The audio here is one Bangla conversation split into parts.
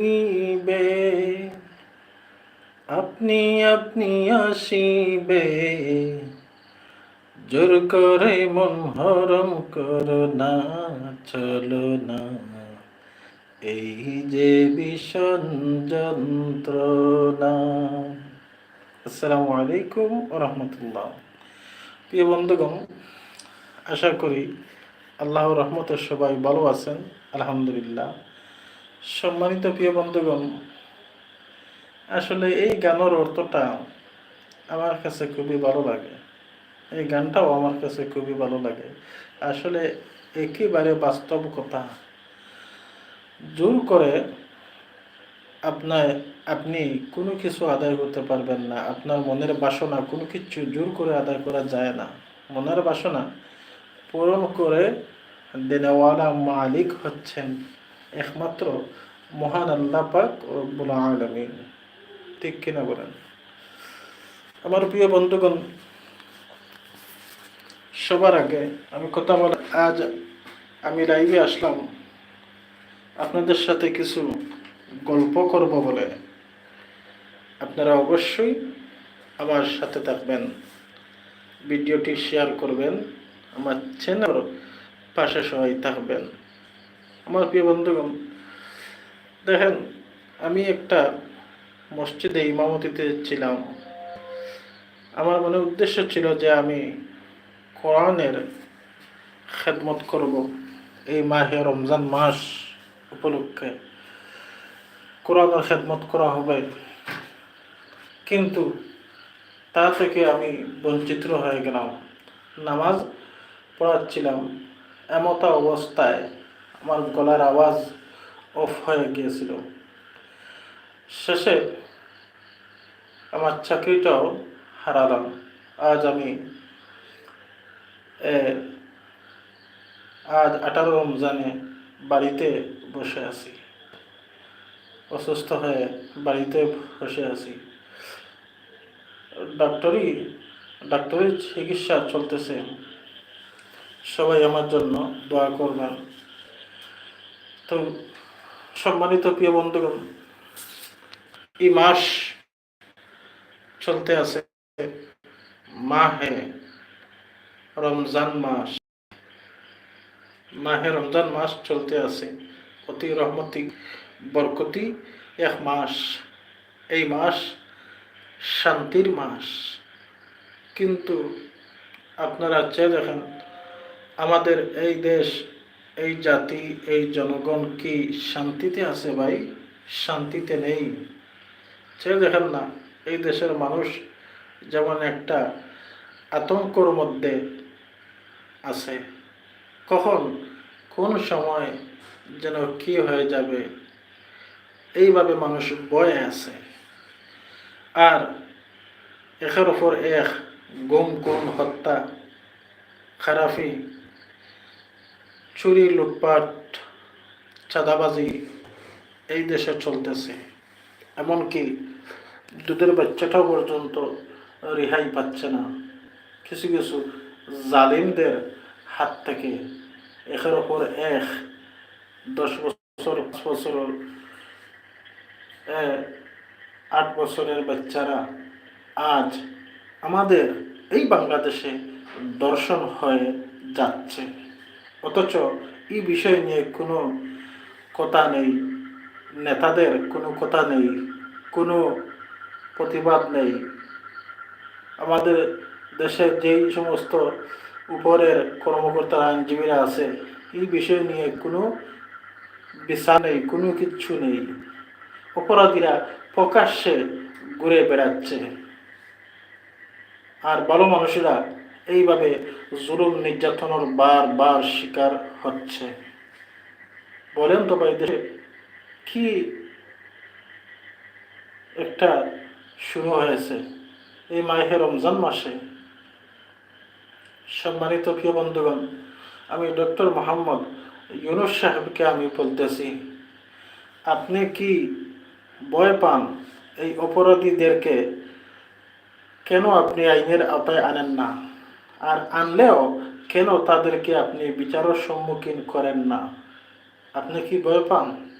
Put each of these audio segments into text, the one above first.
আসিবে। আপনি আপনি আসিবে। জোর করে মন হরম করো না, চলো না। এই যে ভীষণ যন্ত্রণা। আসসালামু আলাইকুম রহমতুল্লাহ প্রিয় বন্ধুগণ, আশা করি আল্লাহর রহমতের সবাই ভালো আছেন, আলহামদুলিল্লাহ। সম্মানিত প্রিয় বন্ধুগণ, আসলে এই গানের অর্থটা আমার কাছে খুবই ভালো লাগে। এই গানটাও আমার কাছে খুবই ভালো লাগে। আসলে একেবারে বাস্তব কথা, জোর করে আপনার, আপনি কোনো কিছু আদায় করতে পারবেন না। আপনার মনের বাসনা কোনো কিছু জোর করে আদায় করা যায় না। মনের বাসনা পূরণ করে দেনেওয়ালা মালিক হচ্ছেন একমাত্র মহান আল্লাহ পাক রব্বুল আলমিন। ঠিক কিনা বলেন? আমার প্রিয় বন্ধুগণ, সবার আগে আমি কথা বল আজ আমি লাইভে আসলাম। আপনাদের সাথে কিছু গল্প করব বলে। আপনারা অবশ্যই আমার সাথে থাকবেন। ভিডিওটি শেয়ার করবেন। আমার চ্যানেল পাশে সবাই থাকবেন আমার প্রিয় বন্ধুগণ, দেখেন, আমি একটা মসজিদে ইমামতিতে ছিলাম। আমার মনে উদ্দেশ্য ছিল যে আমি কোরআনের খেদমত করব এই মাহে রমজান মাস উপলক্ষে। কোরআনের খেদমত করা হবে। কিন্তু তা থেকে আমি বঞ্চিত হয়ে গেলাম। নামাজ পড়াচ্ছিলাম এমতা অবস্থায়। আমার গলার আওয়াজ অফ হয়ে গিয়েছিল। শেষে আমার চাকরিটাও হারালাম। আজ আমি আজ আঠারো রমজানে বাড়িতে বসে আছি। অসুস্থ হয়ে বাড়িতে বসে আছি। ডাক্তারি ডাক্তারি চিকিৎসা চলতেছে। সবাই আমার জন্য দোয়া করবেন। তো সম্মানিত প্রিয় বন্ধুগণ, এই মাস চলতে আছে মাহে রমজান মাস। মাহে রমজান মাস চলতে আছে অতি রহমতি, বরকতি এক মাস। এই মাস শান্তির মাস। কিন্তু আপনারা চেয়ে দেখেন, আমাদের এই দেশ এই জাতি, এই জনগণ কি শান্তিতে আছে ভাই? শান্তিতে নেই। চেয়ে দেখেন না, এই দেশের মানুষ যেমন একটা আতঙ্কর মধ্যে আছে। কখন, কোন সময় যেন কি হয়ে যাবে, এইভাবে মানুষ বয়ে আছে। আর একের ওপর এক গুম কোন হত্যা, খারাপি চুরি লুটপাট, চাঁদাবাজি এই দেশে চলতেছে। এমনকি দুধের বাচ্চাটাও পর্যন্ত রেহাই পাচ্ছে না। কিছু কিছু জালিমদের হাত থেকে একের ওপর এক দশ বছর, পাঁচ বছর আট বছরের বাচ্চারা আজ আমাদের এই বাংলাদেশে দর্শন হয়ে যাচ্ছে। অথচ এই বিষয় নিয়ে কোনো কথা নেই। নেতাদের কোনো কথা নেই, কোনো প্রতিবাদ নেই। আমাদের দেশের যেই সমস্ত উপরের কর্মকর্তা, আইনজীবীরা আছে, এই বিষয় নিয়ে কোনো বিচার নেই, কোনো কিচ্ছু নেই। অপরাধীরা প্রকাশ্যে ঘুরে বেড়াচ্ছে। আর ভালো মানুষেরা এইভাবে জুলুম নির্যাতনের বার বার শিকার হচ্ছে। বলেন তো ভাই, দেশে কি একটা শুরু হয়েছে? এই মাহে রমজান মাসে সম্মানিত প্রিয় বন্ধুগণ, আমি ডক্টর মোহাম্মদ ইউনুস সাহেবকে আমি বলতেছি, আপনি কি ভয় পান এই অপরাধীদেরকে? কেন আপনি আইনের আওতায় আনেন না? আর আনলেও কেন তাদেরকে আপনি বিচারের সম্মুখীন করেন না? আপনি কি ভয় পান?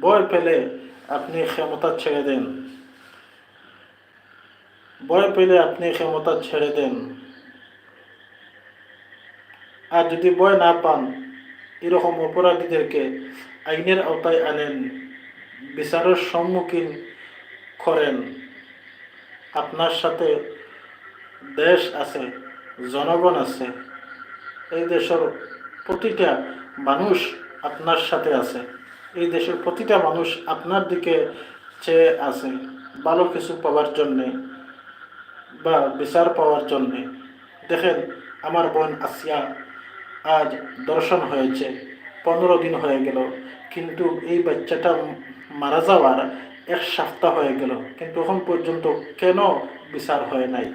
ভয় পেলে আপনি ক্ষমতা ছেড়ে দেন। ভয় পেলে আপনি ক্ষমতা ছেড়ে দেন। আর যদি ভয় না পান, এরকম অপরাধীদেরকে আইনের আওতায় আনেন, বিচারের সম্মুখীন করেন। আপনার সাথে দেশ আছে। জনগণ আছে, এই দেশের প্রতিটা মানুষ আপনার সাথে আছে, এই দেশের প্রতিটা মানুষ আপনার দিকে চেয়ে আছে, ভালো কিছু পাওয়ার জন্যে বা বিচার পাওয়ার জন্যে। দেখেন, আমার বোন আসিয়া আজ দর্শন হয়েছে, পনেরো দিন হয়ে গেল, কিন্তু এই বাচ্চাটা মারা যাওয়ার এক সপ্তাহ হয়ে গেল, কিন্তু এখন পর্যন্ত কেন বিচার হয় নাই?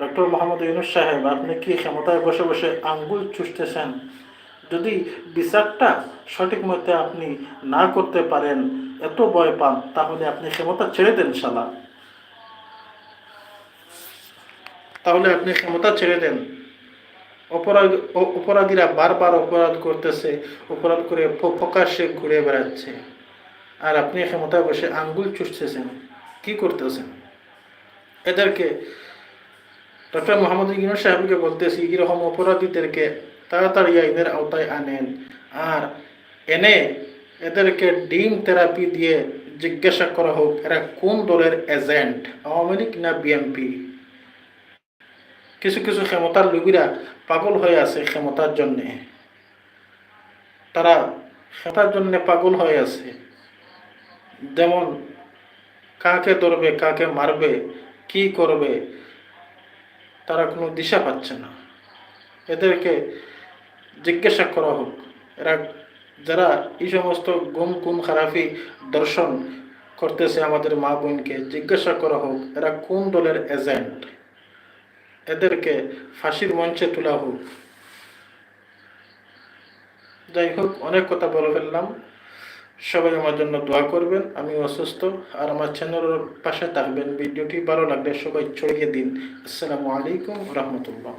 ডক্টর মোহাম্মদ ইউনুস সাহেব, আপনি কি ক্ষমতায় বসে বসে আঙ্গুল চুষতেছেন? যদি বিচারটা সঠিক মতে আপনি না করতে পারেন, এত ভয় পান, তাহলে আপনি ক্ষমতা ছেড়ে দেন শালা। তাহলে আপনি ক্ষমতা ছেড়ে দেন। অপরাধ অপরাধীরা বারবার অপরাধ করতেছে, অপরাধ করে প্রকাশ্যে ঘুরে বেড়াচ্ছে। আর আপনি ক্ষমতায় বসে আঙ্গুল চুষতেছেন, কি করতেছেন? এদেরকে ডক্টর মোহাম্মদ ইউনুস সাহেবকে বলতেছি এরকম অপরাধীদেরকে তাড়াতাড়ি আইনের আওতায় আনেন? আর এনে এদেরকে ডিম থেরাপি দিয়ে জিজ্ঞাসা করা হোক, এরা কোন দলের এজেন্ট? আওয়ামী লীগ না বিএনপি? কিছু কিছু ক্ষমতার লোকেরা পাগল হয়ে আছে ক্ষমতার জন্যে। তারা ক্ষমতার জন্যে পাগল হয়ে আছে। যেমন, কাকে ধরবে, কাকে মারবে, কি করবে তারা কোনো দিশা পাচ্ছে না। এদেরকে জিজ্ঞাসা করা হোক। এরা যারা এই সমস্ত গুম কুম খারাপি দর্শন করতেছে আমাদের মা বোনকে, জিজ্ঞাসা করা হোক, এরা কোন দলের এজেন্ট এদেরকে ফাঁসির মঞ্চে তোলা হোক। যাই হোক, অনেক কথা বলে ফেললাম। সবাই আমার জন্য দোয়া করবেন আমি অসুস্থ, আর আমার চ্যানেলের পাশে থাকবেন। ভিডিওটি ভালো লাগলে সবাই ছড়িয়ে দিন। আসসালামু আলাইকুম রহমতুল্লাহ।